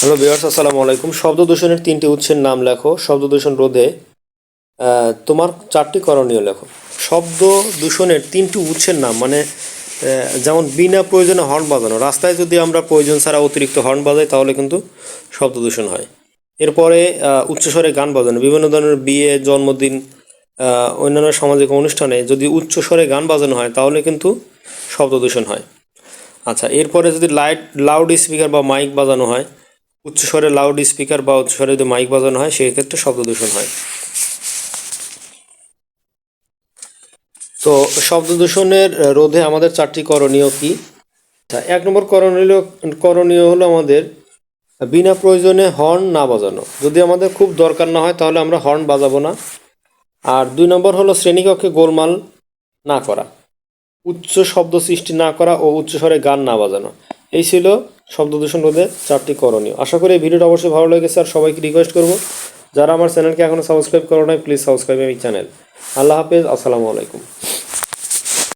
Hello বিয়ার্স আসসালামু আলাইকুম। শব্দ দূষণের তিনটি উৎসের নাম লেখো। শব্দ দূষণ রোধে তোমার চারটি করণীয় লেখো। শব্দ দূষণের তিনটি উৎসের নাম মানে যেমন বিনা প্রয়োজনে হর্ন বাজানো। রাস্তায় যদি আমরা প্রয়োজন ছাড়া অতিরিক্ত হর্ন বাজাই, তাহলে কিন্তু শব্দ দূষণ হয়। এরপরে উচ্চস্বরে গান বাজানো। বিভিন্ন ধরনের বিয়ে, জন্মদিন অন্যান্য সামাজিক অনুষ্ঠানে যদি উচ্চস্বরে গান বাজানো হয়, তাহলে কিন্তু শব্দ দূষণ হয়। আচ্ছা এরপরে যদি লাইট লাউড স্পিকার বা মাইক বাজানো হয় উচ্চস্বরে লাউড স্পিকার বা উচ্চস্বরে যদি মাইক বাজানো হয় সেই ক্ষেত্রে শব্দ দূষণ হয়। তো শব্দ দূষণের রোধে আমাদের চারটি করণীয় কি? আচ্ছা এক নম্বর করণীয় করণীয় হলো আমাদের বিনা প্রয়োজনে হর্ন না বাজানো। যদি আমাদের খুব দরকার না হয়, তাহলে আমরা হর্ন বাজাবো না। আর দুই নম্বর হলো শ্রেণীকক্ষে গোলমাল না করা। উচ্চ শব্দ সৃষ্টি না করা ও উচ্চ স্বরে গান না বাজানো। এই ছিল শব্দ দূষণ রোধে চারটি করণীয়। আশা করি এই ভিডিওটা অবশ্যই ভালো লেগেছে আর সবাইকে রিকোয়েস্ট করব, যারা আমার চ্যানেলকে এখনও সাবস্ক্রাইব করো নাই প্লিজ সাবস্ক্রাইব এই চ্যানেল আল্লাহ হাফেজ, আসসালামু আলাইকুম।